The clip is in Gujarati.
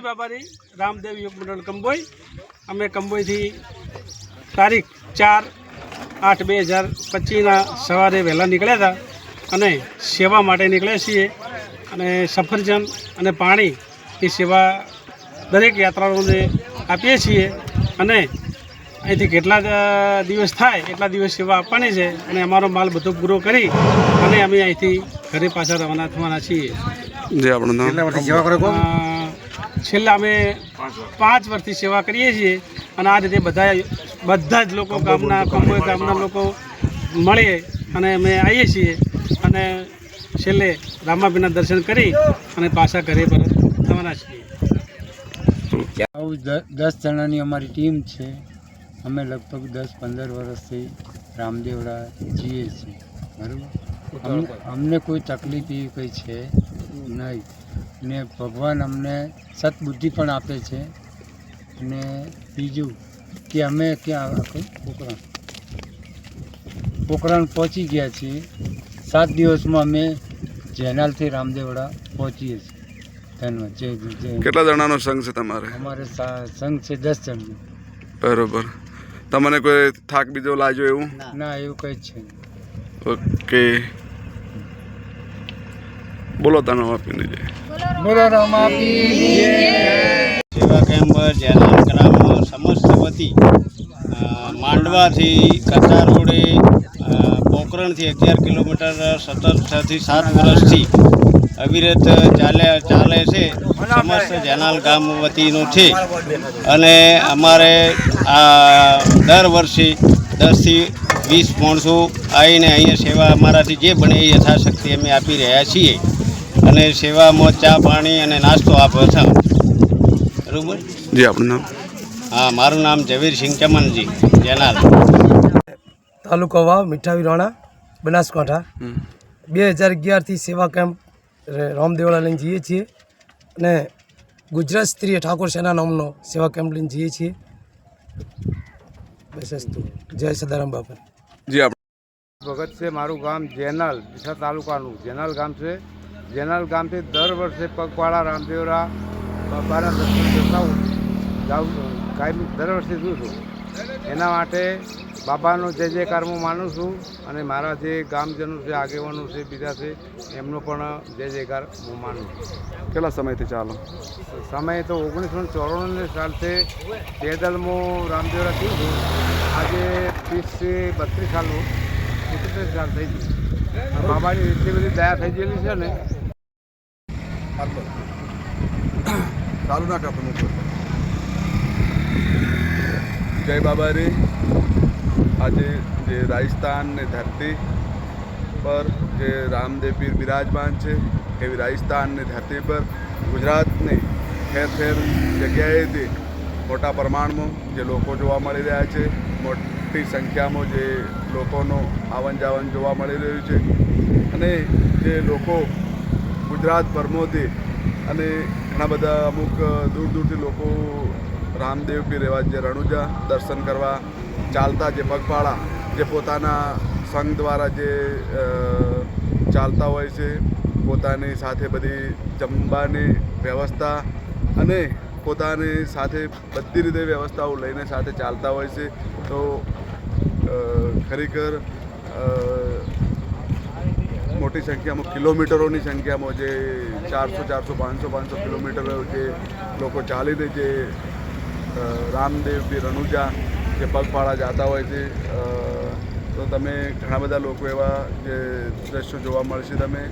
બાબારી. રામદેવ યુગ મંડળ કંબોઈ. અમે કંબોઈથી તારીખ ચાર આઠ બે હજાર પચીસના સવારે વહેલા નીકળ્યા હતા અને સેવા માટે નીકળ્યા છીએ. અને સફરજન અને પાણી એ સેવા દરેક યાત્રાળુઓને આપીએ છીએ. અને અહીંથી કેટલા દિવસ થાય એટલા દિવસ સેવા આપવાની છે. અને અમારો માલ બધો પૂરો કરી અને અમે અહીંથી ઘરે પાછા રવાના થવાના છીએ. જે આપણું નામ. અ, છેલ્લા અમે પાંચ વર્ષથી સેવા કરીએ છીએ અને આ રીતે બધા બધા જ લોકો ગામના કંબોઈ ગામના લોકો મળીએ અને અમે આવીએ છીએ અને છેલ્લે રામાભીના દર્શન કરી અને પાછા ઘરે પરત થવાના છીએ. આવું દસ જણાની અમારી ટીમ છે. અમે લગભગ દસ પંદર વર્ષથી રામદેવડા જઈએ છીએ. બરાબર? અમને કોઈ તકલીફ એવી કંઈ છે? નહીં ને ભગવાન અમને સદબુદ્ધિ પણ આપે છે. ને બીજું કે અમે ક્યાં? પોકરણ. પોખરણ પહોંચી ગયા છીએ. સાત દિવસમાં અમે જેનાલથી રામદેવડા પહોંચીએ છીએ. ધન્યવાદ. જય જય કેટલા જણાનો સંઘ છે તમારે? અમારે સા- સંઘ છે દસ જણ બરોબર. તમને કોઈ થાક બીજો લાગ્યો એવું? ના. એવું કંઈ જ છે ઓકે. બોલો તાનો આપીને જય. બોલો રમાપી સેવા કેમ્પ જેના ગ્રામ સમસ્ત વતી માંડવાથી કચ્છા રોડે પોકરણથી અગિયાર કિલોમીટર સતત છથી સાત વર્ષથી અવિરત ચાલે ચાલે છે સમસ્ત જેનાલ ગામ વતીનું છે. અને અમારે આ દર વર્ષે દસથી વીસ માણસો આવીને અહીંયા સેવા અમારાથી જે બને એ યથાશક્તિ અમે આપી રહ્યા છીએ. અને સેવામાં ચા પાણી અને નાસ્તો આપે છે. બરોબર? જી આપણું નામ? હા મારું નામ ઝવેરસિંહ ચમનજી જેનાલ. તાલુકો વાવ મીઠાવી રાણા બનાસકાંઠા. બે હજાર અગિયારથી સેવા કેમ્પ રે- રામદેવળા લઈને જઈએ છીએ અને ગુજરાત સ્ત્રીએ ઠાકોર સેના નામનો સેવા કેમ્પ લઈને જઈએ છીએ. બસ અસ્તુ. જય સદારામ બાપા. જી આપણું ભગત છે મારું ગામ જેનાલ ડીસા તાલુકાનું. જેનાલ ગામ છે જેનલ ગામથી દર વર્ષે પગપાળા રામદેવરા બાબાના દર્શન કરતા હું જાઉં છું. કાયમી દર વર્ષે જઉં છું. એના માટે બાબાનો જય જે હું માનું છું અને મારા જે ગામજનો છે આગેવાનો છે બીજા છે એમનો પણ જય જયકાર હું માનું છું. કેટલા સમયથી ચાલો? સમય તો ઓગણીસો ચોરાણુંની ચોરાણું સાલથી પેદલમાં રામદેવરા થયું હતું. આજે ત્રીસથી બત્રીસ સાલનું સાલ થઈ ગયું. બાબાની એટલી બધી દયા થઈ ગયેલી છે ને ચાલુ ના કરતો જય બાબારી. આજે જે રાજસ્થાનની ધરતી પર જે રામદેવ પીર બિરાજમાન છે, એવી રાજસ્થાનની ધરતી પર ગુજરાતની ઠેર ઠેર જગ્યાએથી મોટા પ્રમાણમાં જે લોકો જોવા મળી રહ્યા છે, મોટી સંખ્યામાં જે લોકોનું આવન જાવન જોવા મળી રહ્યું છે. અને જે લોકો ગુજરાતભરમાંથી અને ઘણા બધા અમુક દૂર દૂરથી લોકો રામદેવ પીર રહેવા જે રણુજા દર્શન કરવા ચાલતા જે પગપાળા જે પોતાના સંઘ દ્વારા જે ચાલતા હોય છે, પોતાની સાથે બધી જમવાની વ્યવસ્થા અને પોતાની સાથે બધી રીતે વ્યવસ્થાઓ લઈને સાથે ચાલતા હોય છે. તો ખરેખર મોટી સંખ્યામાં, કિલોમીટરોની સંખ્યામાં જે ચારસો ચારસો, પાંચસો પાંચસો કિલોમીટર જે લોકો ચાલીને જે રામદેવ બી રણુજા જે પગપાળા જતા હોય છે તો તમે ઘણા બધા લોકો એવા જે દ્રશ્યો જોવા મળશે તમે.